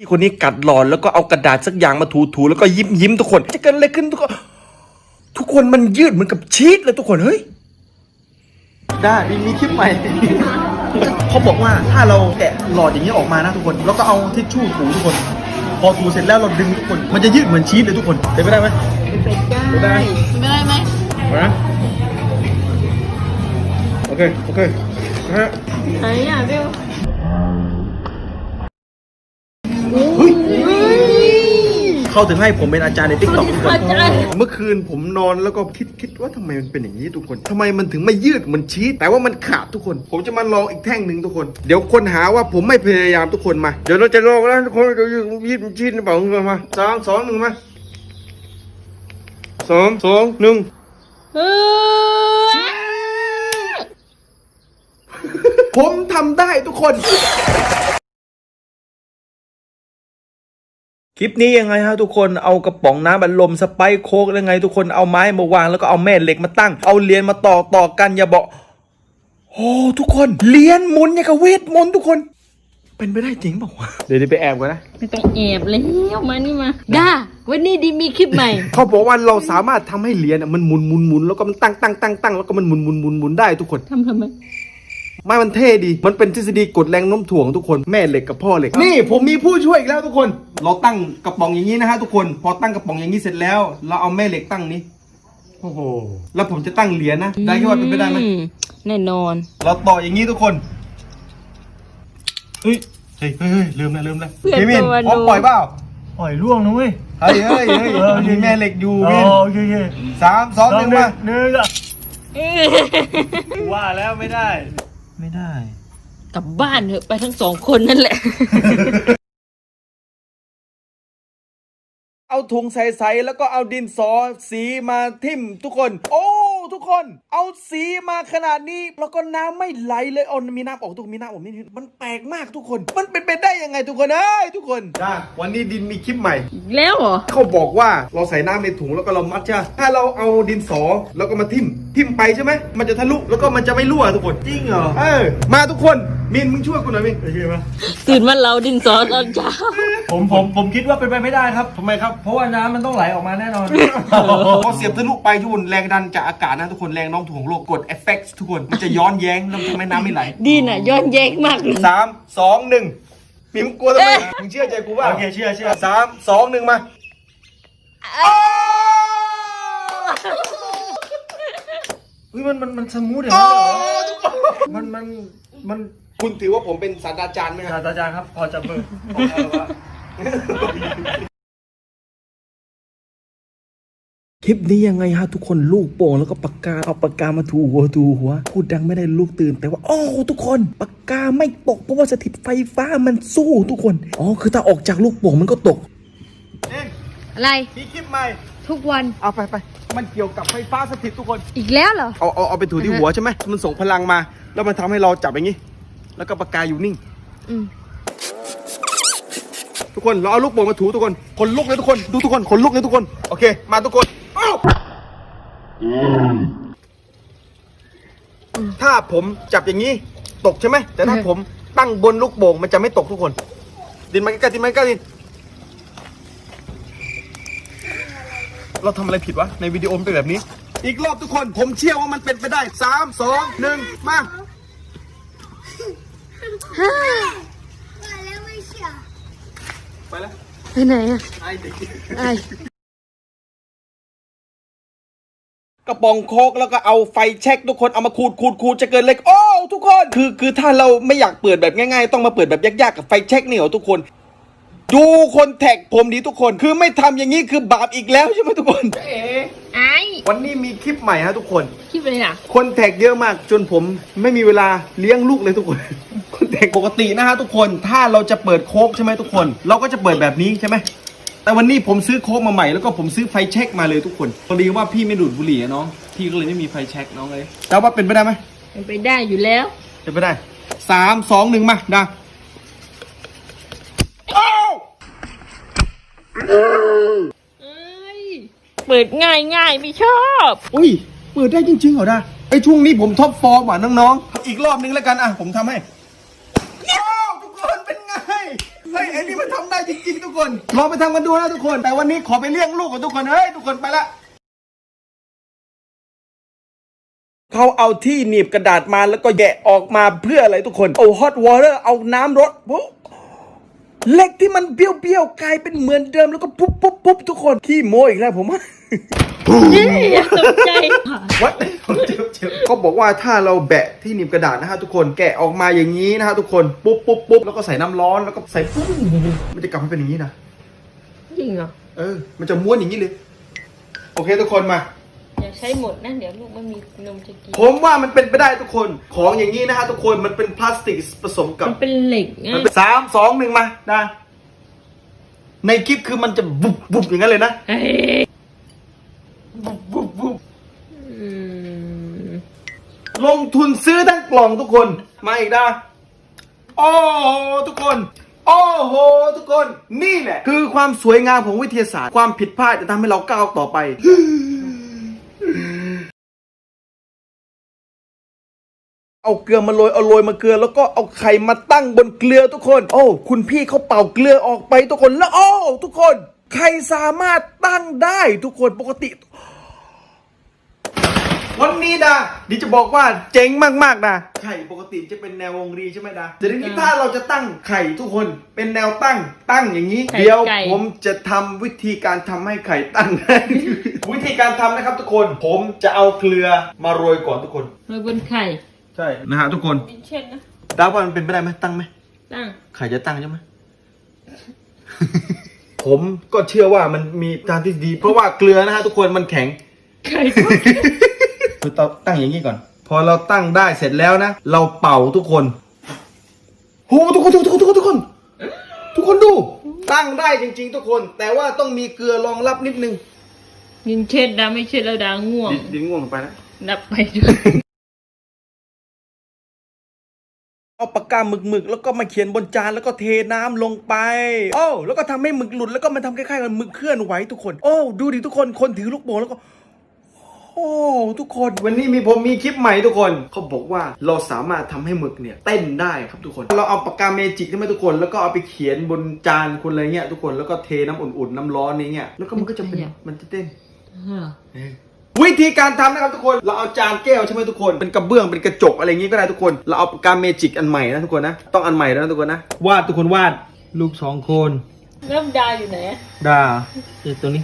พี่คนนี้กัดหลอนแล้วก็เอากระดาษสักอย่างมาถูๆแล้วก็ยิ้มยิ้มๆทุกคน จะเกิดอะไรขึ้นทุกคนทุกคนมันยืดเหมือนกับชีสเลยทุกคนเฮ้ยได้มีมีคลิปใหม่ เขาบอกว่าถ้าเราแกะหลอดอย่างนี้ออกมานะทุกคน แล้วก็เอาทิชชู่ถูทุกคน พอถูเสร็จแล้วเราดึงทุกคน มันจะยืดเหมือนชีสเลยทุกคนเป็นไปได้ไหมไม่ได้ไม่ได้ไหมเอานะโอเคโอเคนะฮะไหนอะเบล เขาถึงให้ผมเป็นอาจารย์ในติ๊กต็อกทุกคนอาจารย์เมื่อคืนผมนอนแล้วก็คิดคิดว่าทำไมมันเป็นอย่างนี้ทุกคนทำไมมันถึงไม่ยืดเหมือนชีสแต่ว่ามันขาดทุกคน ผมจะมาลองอีกแท่งหนึ่งทุกคน เดี๋ยวคนหาว่าผมไม่พยายามทุกคนมา เดี๋ยวเราจะลองแล้วทุกคนเดี๋ยวยืดชีสหรือเปล่าทุกคนมาสามสองหนึ่งมาสองสองหนึ่งเฮ้ยผมทำได้ทุกคน คลิปนี้ยังไงฮะทุกคนเอากระป๋องน้ำบัลลมสไปร์โคกยังไง ทุกคนเอาไม้มาวางแล้วก็เอาแม่เหล็กมาตั้ง เอาเหรียญมาต่อต่อกันอย่าบอกโอ้ทุกคนเหรียญหมุนอย่างกับเวทมนต์ทุกคน เป็นไปได้จริงเปล่าวะเดี๋ยวไปแอบกันนะไม่ต้องแอบแล้วมานี่มาด้าวันนี้ดีมีคลิปใหม่ เขาบอกว่าเราสามารถทำให้เหรียญอะมันหมุนหมุนหมุนแล้วก็มันตั้งตั้งตั้งตั้งแล้วก็มันหมุนหมุนหมุนหมุนได้ทุกคน ทำทำไม ไม่มันเท่ดี มันเป็นทฤษฎีกดแรงโน้มถ่วงทุกคนแม่เหล็กกับพ่อเหล็ก นี่ผมมีผู้ช่วยอีกแล้วทุกคน เราตั้งกระป๋องอย่างนี้นะฮะทุกคน พอตั้งกระป๋องอย่างนี้เสร็จแล้ว เราเอาแม่เหล็กตั้งนี้ โอ้โห แล้วผมจะตั้งเหรียญนะ ได้แค่ว่าเป็นไปได้ไหมอืแน่นอน เราต่ออย่างนี้ทุกคน เฮ้ย เฮ้ยเฮ้ยเฮ้ยลืมนะลืมนะเพื่อนพี่มินตัวพร้อมดูปล่อยเปล่า ปล่อยล่วงนะเว้ย เฮ้ยเฮ้ยเฮ้ยเออมันมีแม่เหล็กอยู่อ๋อมินโอเคโอเคสามสองหนึ่งมา หนึ่งอะ ว่าแล้วไม่ได้ ไม่ได้ กลับบ้านเถอะไปทั้งสองคนนั่นแหละ เอาถุงใส่ๆแล้วก็เอาดินสอสีมาทิ่มทุกคน โอ้ทุกคน เอาสีมาขนาดนี้ แล้วก็น้ำไม่ไหลเลยเอามีน้ำออกทุกคนมีน้ำออกนี่มันแปลกมากทุกคน มันเป็นไปได้ยังไงทุกคนเอ้ยทุกคนได้วันนี้ดินมีคลิปใหม่อีกแล้วเหรอเขาบอกว่าเราใส่น้ำในถุงแล้วก็เรามัดใช่ไหมถ้าเราเอาดินสอแล้วก็มาทิ่มทิ่มไปใช่ไหมมันจะทะลุแล้วก็มันจะไม่รั่วทุกคนจริงเหรอเออมาทุกคนมินมึงช่วยกูหน่อยมินโอเคปะตื่นมาเราดินสอตอนเช้าผมผมผมคิดว่าเป็นไปไม่ได้ครับทำไมครับเพราะว่าน้ำมันต้องไหลออกมาแน่นอน พอเสียบทะลุไปทุกคนแรงดันจากอากาศนะทุกคนแรงโน้องถ่วงโลกกดเอฟเฟกต์ทุกคนมันจะย้อนแย้งแล้วทำให้น้ำไม่ไหลดีน่ะย้อนแย้งมากเลยสามสองหนึ่งมินมึงกลัวทำไมมึงเชื่อใจกูว่าโอเคเชื่อเชื่อสามสองหนึ่งมาเฮ้ยมันมันมันสมูทอย่างโอ้นั้นเลยเหรอทุกคนมันมันมันคุณถือว่าผมเป็นศาสตราจารย์ไหมครับ ศาสตราจารย์ครับพอจับมือพอพอแล้ววะ คลิปนี้ยังไงฮะทุกคนลูกโป่งแล้วก็ปากกาเอาปากกามาถูหัวถูหัวพูดดังไม่ได้ลูกตื่น แต่ว่าโอ้ทุกคนปากกาไม่ตกเพราะว่าสถิตไฟฟ้ามันสู้ทุกคนอ๋อคือถ้าออกจากลูกโป่งมันก็ตกเอ๊ะอะไร มีคลิปใหม่ ทุกวันเอาไปไปมันเกี่ยวกับไฟฟ้าสถิตทุกคนอีกแล้วเหรอ เอาเอาเอาไปถูที่หัวใช่ไหมมันส่งพลังมา แล้วมันทำให้เราจับอย่างนี้ แล้วก็ปากกาอยู่นิ่ง อืม ทุกคนเราเอาลูกโป่งมาถูทุกคนคนลุกเลยทุกคนดูทุกคนคนลุกเลยทุกคนโอเค มาทุกคนเอ้า ถ้าผมจับอย่างนี้ ตกใช่ไหม แต่ถ้าผมตั้งบนลูกโป่งมันจะไม่ตกทุกคน ดินมาใกล้ๆดินมาใกล้ๆดินเราทำอะไรผิดวะ ในวิดีโอมันเป็นแบบนี้ อีกรอบทุกคน ผมเชื่อว่ามันเป็นไปได้สามสองหนึ่งมาว่าแล้วไม่เชื่อไปแล้ว ไปไหนอะไอ้ กไอ้กระป๋องโคกแล้วก็เอาไฟแช็กทุกคนเอามาขูดขูดขูดจะเกิดเล็กโอ้ทุกคนคือคือถ้าเราไม่อยากเปิดแบบง่ายๆ ต้องมาเปิดแบบยากๆกับไฟแช็กนี่เหรอทุกคน ดูคนแท็กผมดีทุกคนคือไม่ทำอย่างนี้คือบาปอีกแล้วใช่ไหมทุกคนเอ๋ไอ้วันนี้มีคลิปใหม่ฮะทุกคนคิดไปเลยน่ะคนแท็กเยอะมากจนผมไม่มีเวลาเลี้ยงลูกเลยทุกคนคนแท็กปกตินะฮะทุกคนถ้าเราจะเปิดโค้กใช่ไหมทุกคน เราก็จะเปิดแบบนี้ใช่ไหม แต่วันนี้ผมซื้อโค้กมาใหม่แล้วก็ผมซื้อไฟแช็กมาเลยทุกคนพอดีว่าพี่ไม่ดูดบุหรี่อะน้องพี่ก็เลยไม่มีไฟแช็กน้องเลยแต่ว่าเป็นไปได้ไหมเป็นไปได้อยู่แล้ว เป็นไปได้สามสองหนึ่งมาดาอ้าวเอ้ยเปิดง่ายง่ายๆไม่ชอบ อุ้ยเปิดได้จริงๆเหรอดาไอช่วงนี้ผมท็อปฟอร์มอะน้องๆอีกรอบนึงแล้วกันอะผมทำให้อ้าวทุกคนเป็นไง ส เฮ้ยไอ้นี่มันทำได้จริงๆทุกคนลองไปทำกันดูนะทุกคน แต่วันนี้ขอไปเลี้ยงลูกกับทุกคนเฮ้ยทุกคนไปละเขาเอาที่หนีบกระดาษมาแล้วก็แยะออกมาเพื่ออะไรทุกคนเอาฮอตวอเตอร์เอาน้ำรดปุ๊บเหล็กที่มันเบี้ยวๆกลายเป็นเหมือนเดิมแล้วก็ปุ๊บปุ๊บปุ๊บทุกคนขี้โมอีกแล้วผม ว่าอย่าตกใจ วัดเจ็บเจ็บเขาบอกว่าถ้าเราแบะที่หนีบกระดาษนะฮะทุกคนแกะออกมาอย่างนี้นะฮะทุกคนปุ๊บปุ๊บปุ๊บแล้วก็ใส่น้ำร้อนแล้วก็ใส่ปุ๊บมันจะกลับมาเป็นอย่างนี้นะจริงเหรอ เออ มันจะม้วนอย่างนี้เลย โอเคทุกคนมา อย่าใช้หมดนะ เดี๋ยวลูกไม่มีนมจะกิน ผมว่ามันเป็นไปได้ทุกคนของอย่างนี้นะฮะทุกคนมันเป็นพลาสติกผสมกับมันเป็นเหล็กไงมันเป็นสามสองหนึ่งมาได้ในคลิปคือมันจะบุบบุบอย่างนั้นเลยนะ เฮ้ย บุบบุบบุบ อืม ลงทุนซื้อทั้งกล่องทุกคนมาอีกนะโอ้โหทุกคนโอ้โหทุกคนนี่แหละ คือความสวยงามของวิทยาศาสตร์ ความผิดพลาดจะทำให้เราก้าวต่อไปเอาเกลือมาโรยเอาโรยมาเกลือแล้วก็เอาไข่มาตั้งบนเกลือทุกคน โอ้คุณพี่เขาเป่าเกลือออกไปทุกคนแล้วโอ้ทุกคนไข่สามารถตั้งได้ทุกคนปกติ วันนี้ดาดิจะบอกว่าเจ๋งมากๆนะไข่ปกติจะเป็นแนววงรีใช่ไหมดาแต่ทีนี้ถ้าเราจะตั้งไข่ทุกคนเป็นแนวตั้งตั้งอย่างนี้เดี๋ยวผมจะทำวิธีการทำให้ไข่ตั้งได้วิธีการทำนะครับทุกคน ผมจะเอาเกลือมาโรยก่อนทุกคน โรยบนไข่ใช่นะฮะทุกคนดินเช่นนะ ดาวว่ามันเป็นไปได้ไหมตั้งไหม ตั้ง ไข่จะตั้งใช่ไหม ผมก็เชื่อว่ามันมีทางที่ดี เพราะว่าเกลือนะฮะทุกคนมันแข็ง ไข่ คือต้องตั้งอย่างนี้ก่อน พอเราตั้งได้เสร็จแล้วนะ เราเป่าทุกคนโหทุกคนทุกคนทุกคนทุกคน ทุกคนดู ตั้งได้จริง ๆ ทุกคน แต่ว่าต้องมีเกลือรองรับนิดนึงดินเช่นดาไม่เช่นแล้วดาง่วง ดิดินง่วงไปแล้วนับไปด้วยเอาปากกาหมึกๆแล้วก็มาเขียนบนจานแล้วก็เทน้ำลงไป โอ้แล้วก็ทำให้หมึกหลุดแล้วก็มันทำคล้ายๆกับหมึกเคลื่อนไหวทุกคน โอ้ดูดิทุกคนคนถือลูกโป่งแล้วก็ โอ้ทุกคนวันนี้มีผมมีคลิปใหม่ทุกคนเขาบอกว่าเราสามารถทำให้หมึกเนี่ยเต้นได้ครับทุกคน เราเอาปากกาเมจิกใช่ไหมทุกคน แล้วก็เอาไปเขียนบนจานคุณอะไรเงี้ยทุกคนแล้วก็เทน้ำอุ่นๆน้ำร้อนนี้เงี้ยแล้วก็มันก็จะเป็นมันจะเต้นวิธีการทำนะครับทุกคน เราเอาจานแก้วใช่ไหมทุกคน เป็นกระเบื้อง เป็นกระจกอะไรอย่างงี้ก็ได้ทุกคน เราเอาปากกาเมจิกอันใหม่นะทุกคนนะ ต้องอันใหม่แล้วนะทุกคนนะ วาดทุกคนวาด ลูกสองคน เริ่มดาอยู่ไหนอะดาเอตัวนี้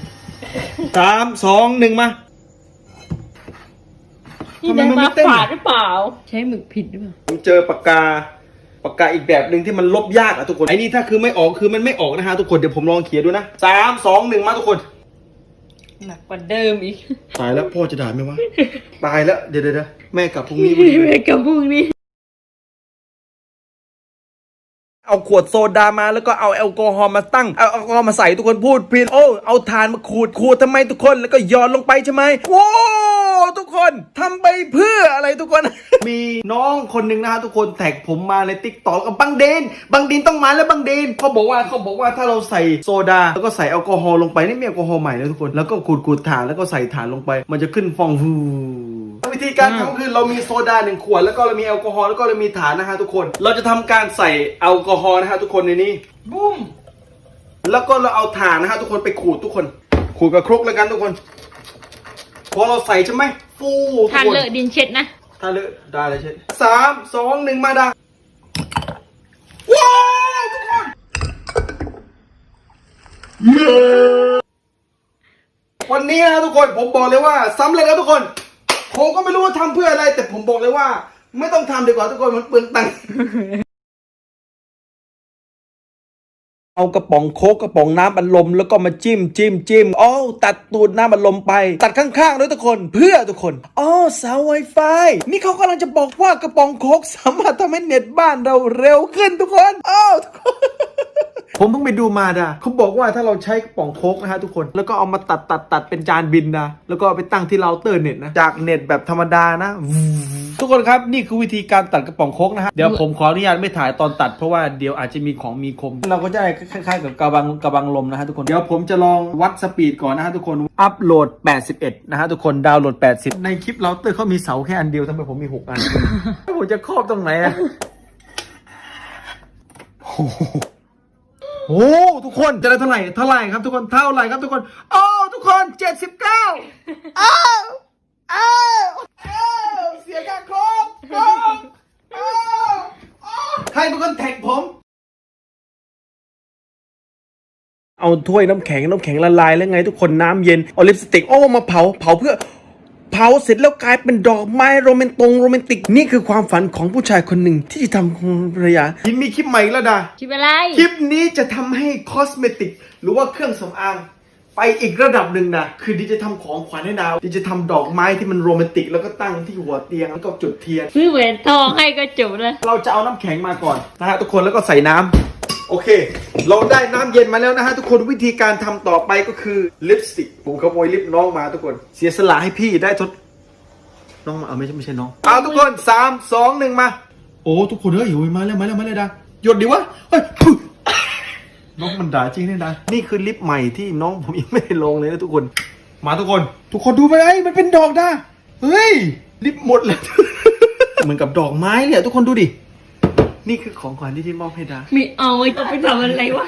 สามสองหนึ่งมา นี่ทำไมได้มันไม่มาเต้นฝาดหรือเปล่า ใช้หมึกผิดหรือเปล่า ผมเจอปากกาปากกาอีกแบบหนึ่งที่มันลบยากอะทุกคนไอ้นี่ถ้าคือไม่ออกคือมันไม่ออกนะฮะทุกคนเดี๋ยวผมลองเขียนดูนะสามสองหนึ่งมาทุกคน หนักกว่าเดิมอีกตายแล้วพ่อจะด่าไหมวะ ตายแล้วเดี๋ยวเดี๋ยวเดี๋ยวแม่กลับพรุ่งนี้พอดีเลยเวกับพวกนี้ เอาขวดโซดามาแล้วก็เอาแอลกอฮอล์มาตั้งเอาแอลกอฮอล์มาใส่ทุกคนพูดผิดโอ้เอาถ่านมาขูดขูดทำไมทุกคนแล้วก็หยอดลงไปใช่ไหมโว้ทุกคนทำไปเพื่ออะไรทุกคน มีน้องคนหนึ่งนะฮะทุกคนแท็กผมมาในติ๊กต็อกกับบังเดน บังเดนต้องมาแล้วบังเดนเขาบอกว่าเขาบอกว่าถ้าเราใส่โซดา แล้วก็ใส่แอลกอฮอล์ลงไปนี่มีแอลกอฮอล์ใหม่นะทุกคนแล้วก็ขูดขูดถ่านแล้วก็ใส่ถ่านลงไป มันจะขึ้นฟองฟู วิธีการทำคือเรามีโซดาหนึ่งขวด แล้วก็เรามีแอลกอฮอล์แล้วก็เรามีถ่านนะฮะทุกคน เราจะทำการใส่แอลกอฮอล์นะฮะทุกคนในนี้ บุ้ม แล้วก็เราเอาถ่านนะฮะทุกคนไปขูดทุกคน ขูดกับครกแล้วกันทุกคน พอเราใส่ใช่ไหมฟูทุกทานคนเลอะดินเช็ดนะถ้าเลอะได้เลยเช่นสามสองหนึ่งมาดาว้าวทุกคนวันนี้นะทุกคนผมบอกเลยว่าสำเร็จแล้วทุกคน ผมก็ไม่รู้ว่าทำเพื่ออะไร แต่ผมบอกเลยว่า ไม่ต้องทำดีกว่าทุกคนมันเปลืองตังค์เอากระป๋องโคกกระป๋องน้ำอัดลมแล้วก็มาจิ้มจิ้มจิ้มโอ้ตัดตูดน้ำอัดลมไป ตัดข้างๆด้วยทุกคนเพื่อทุกคนอ๋อเสาไวไฟนี่เขากำลังจะบอกว่ากระป๋องโคกสามารถทำให้เน็ตบ้านเราเร็วขึ้นทุกคนอ้าวทุกคนผมเพิ่งไปดูมาดาเขาบอกว่าถ้าเราใช้กระป๋องโค้กนะฮะทุกคน แล้วก็เอามาตัดตัดตัดเป็นจานบินนะ แล้วก็เอาไปตั้งที่เราเตอร์เน็ตนะ จากเน็ตแบบธรรมดานะ ทุกคนครับนี่คือวิธีการตัดกระป๋องโค้กนะฮะ เดี๋ยวผมขออนุญาตไม่ถ่ายตอนตัดเพราะว่าเดี๋ยวอาจจะมีของมีคม เราก็จะได้คล้ายๆกับกระบังกระบังลมนะฮะทุกคน เดี๋ยวผมจะลองวัดสปีดก่อนนะฮะทุกคน อัพโหลด 81 นะฮะทุกคน ดาวน์โหลด 80 ในคลิปเราเตอร์เขามีเสาแค่อันเดียวทำไมผมมี 6 อัน ผมจะครอบตรงไหนอะ โอ้ทุกคนจะได้เท่าไหร่เท่าไหร่ครับทุกคนเท่าไหร่ครับทุกคนโอ้ทุกคนเจ็ดสิบเก้าอ้าวอ้าวอ้าวเสียการคกโคกอ้าวอ้าวใครเป็นคนแท็กผม เอาถ้วยน้ำแข็งน้ำแข็งละลายแล้วไงทุกคนน้ำเย็นเอาลิปสติกโอ้มาเผาเผาเพื่อ เผาเสร็จแล้วกลายเป็นดอกไม้โรแมนตงโรแมนติก นี่คือความฝันของผู้ชายคนหนึ่งที่จะทำของภรรยายินมีคลิปใหม่แล้วดาคิดอะไร คลิปนี้จะทำให้คอสเมติกหรือว่าเครื่องสำอางไปอีกระดับหนึ่งนะ คือดีจะทำของขวัญให้ดาวดีจะทำดอกไม้ที่มันโรแมนติก แล้วก็ตั้งที่หัวเตียงแล้วก็จุดเทียน ซื้อแหวนทองให้ก็จบเลยเราจะเอาน้ำแข็งมาก่อนนะฮะทุกคนแล้วก็ใส่น้ำ โอเค เราได้น้ำเย็นมาแล้วนะฮะทุกคนวิธีการทำต่อไปก็คือลิปสติกผมขโมยลิปน้องมาทุกคน เสียสละให้พี่ได้ทดน้องมาเอาไม่ใช่ไม่ใช่น้องเอาทุกคนสามสองหนึ่งมา โอ้ทุกคนเฮ้ยโอ้ยมาแล้วมาแล้วมาแล้วดาหยดดิวะเฮ้ยน้องมันด่าจริงเนี่ยนะนี่คือลิปใหม่ที่น้องผมยังไม่ได้ลงเลยนะทุกคน มาทุกคน ทุกคนดูไปไอ้มันเป็นดอกดาเฮ้ยลิปหมดเลยเหมือนกับดอกไม้เลยอะทุกคนดูดิ นี่คือของขวัญที่ที่มอบให้ดามีเอาไว้เอาไปทำอะไรวะ